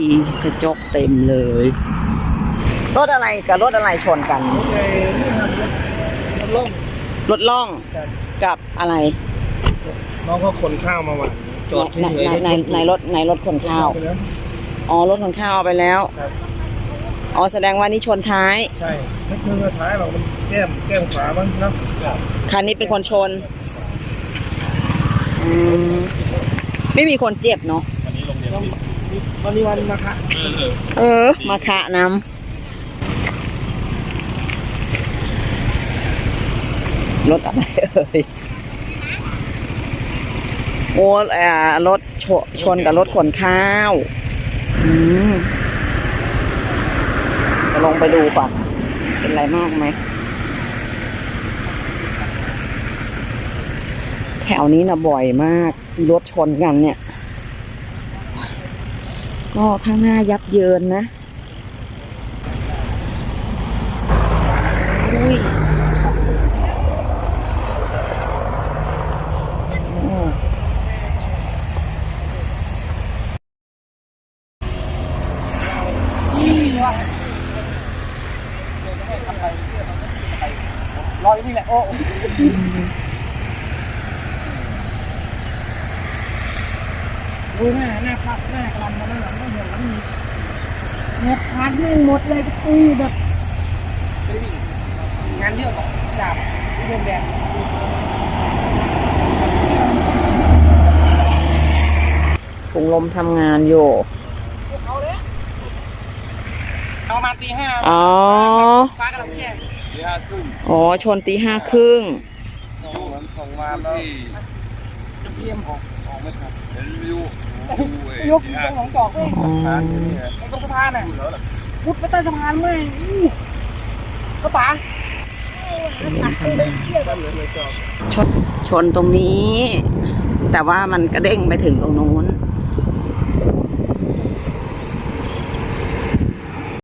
อีกระจกเต็มเลย รถอะไรกับรถอะไรชนกันรถเลยนี่ครับรถล่มรถล่องครับกับอะไรน้องเขาขนข้าวมาหวานจอดที่ในเฉยในในในรถในรถขนข้าวไปแล้วอ๋อรถขนข้าวเอาไปแล้วครับอ๋อแสดงว่านี่ชนท้าย ใช่ไม่คือว่าท้ายเรามันแก้มแก้มขวาบ้างเนาะคันนี้เป็นคนชนอืมไม่มีคนเจ็บเนาะ วันนี้วันมาคะเออมาขะน้ำรถอะไรเอ่ยโอ้เอ่อรถชชนกับรถขนข้าวอืมจะลงไปดูก่อนเป็นไรมากไหม แถวนี้นะบ่อยมาก รถชนกันเนี่ย ก็ข้างหน้ายับเยินนะอุ้ยโอ้รออยู่นี่แหละโอ้ ดูหน้าหน้าพักหน้ากลันมาหน้าหลังไม่เห็นแล้วมีเนี่ยพักนี่หมดเลยก็ตีแบบงานเยอะกว่าดาบที่เดินแดงถุงลมทำงานอยู่เอามาตีห้าอ๋อฟ้ากำลังแจ้งที่ห้าครึ่งอ๋อ ชนตีห้าครึ่งดูเหมือนส่งมาแล้วที่ เทียมของออกไม่ทันเห็นวิวดูไอ้ยกที่ตรห้างหนองจอกเว้ยอ๋อทานอยู่นี่ไงไอ้ตรงสะพานน่ะพุดไปใต้สะพานเว้ยอู้กระป๋าชนชนตรงนี้ แต่ว่ามันกระเด้งไปถึงตรงนู้น